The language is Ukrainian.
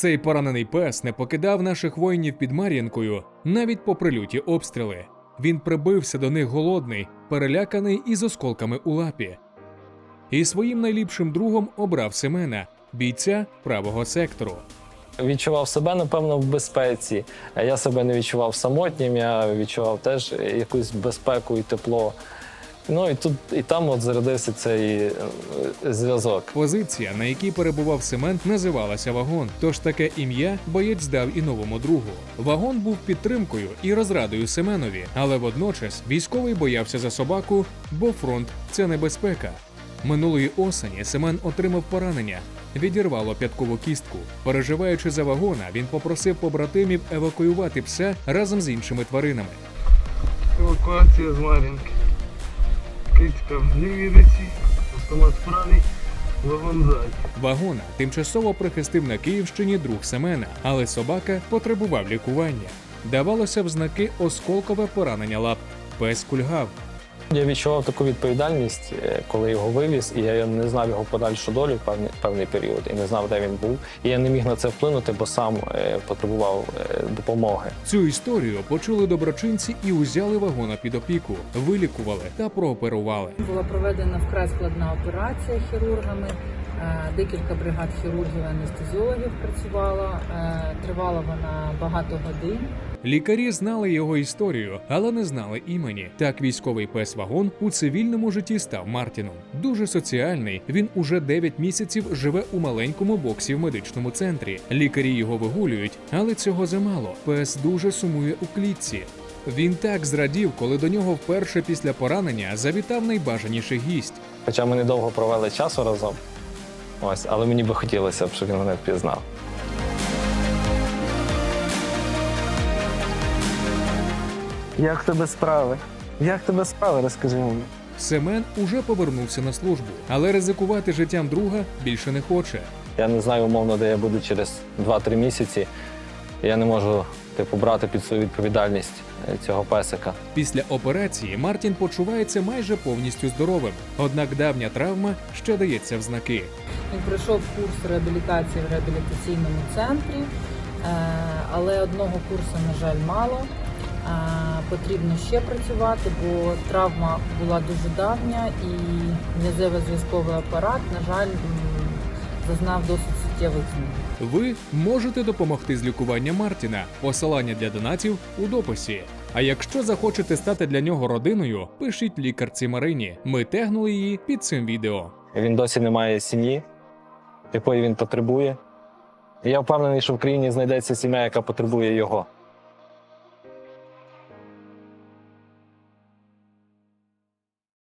Цей поранений пес не покидав наших воїнів під Мар'їнкою навіть по прильоті обстріли. Він прибився до них голодний, переляканий і з осколками у лапі. І своїм найліпшим другом обрав Семена, бійця правого сектору. Відчував себе, напевно, в безпеці. Я себе не відчував самотнім, я відчував теж якусь безпеку і тепло. Ну і тут і там от зародився цей е, зв'язок. Позиція, на якій перебував Семен, називалася вагон. Тож таке ім'я боєць здав і новому другу. Вагон був підтримкою і розрадою Семенові, але водночас військовий боявся за собаку, бо фронт це небезпека. Минулої осені Семен отримав поранення, відірвало п'яткову кістку. Переживаючи за вагона, він попросив побратимів евакуювати пса разом з іншими тваринами. Евакуація з Мар'їнки. Кицька в руці, автомат в правій. Вагона тимчасово прихистив на Київщині друг Семена, але собака потребував лікування. Давалося в знаки осколкове поранення лап. Пес кульгав. Я відчував таку відповідальність, е, коли його вивіз, і я не знав його подальшу долю в певний, певний період, і не знав, де він був. І я не міг на це вплинути, бо сам е, потребував е, допомоги. Цю історію почули доброчинці і узяли вагона під опіку, вилікували та прооперували. Була проведена вкрай складна операція хірургами. Е, Декілька бригад хірургів анестезіологів працювало. Е, Тривала вона багато годин. Лікарі знали його історію, але не знали імені. Так військовий пес вагон у цивільному житті став Мартіном. Дуже соціальний. Він уже 9 місяців живе у маленькому боксі в медичному центрі. Лікарі його вигулюють, але цього замало. Пес дуже сумує у клітці. Він так зрадів, коли до нього вперше після поранення завітав найбажаніший гість. Хоча ми недовго провели часу разом. Ось, але мені би хотілося б, щоб він мене впізнав. Як тебе справи? Як тебе справи? Розкажи мені. Семен уже повернувся на службу, але ризикувати життям друга більше не хоче. Я не знаю умовно, де я буду через 2-3 місяці. Я не можу типу, брати під свою відповідальність е, цього песика. Після операції Мартін почувається майже повністю здоровим, однак давня травма ще дається в знаки. Він пройшов курс реабілітації в реабілітаційному центрі, е, але одного курсу, на жаль, мало. Е, Потрібно ще працювати, бо травма була дуже давня і м'язево-зв'язковий апарат, на жаль, зазнав досить суттєвих змін. Ви можете допомогти з лікуванням Мартіна. Посилання для донатів у дописі. А якщо захочете стати для нього родиною, пишіть лікарці Марині. Ми тегнули її під цим відео. Він досі не має сім'ї, якої він потребує. І я впевнений, що в країні знайдеться сім'я, яка потребує його.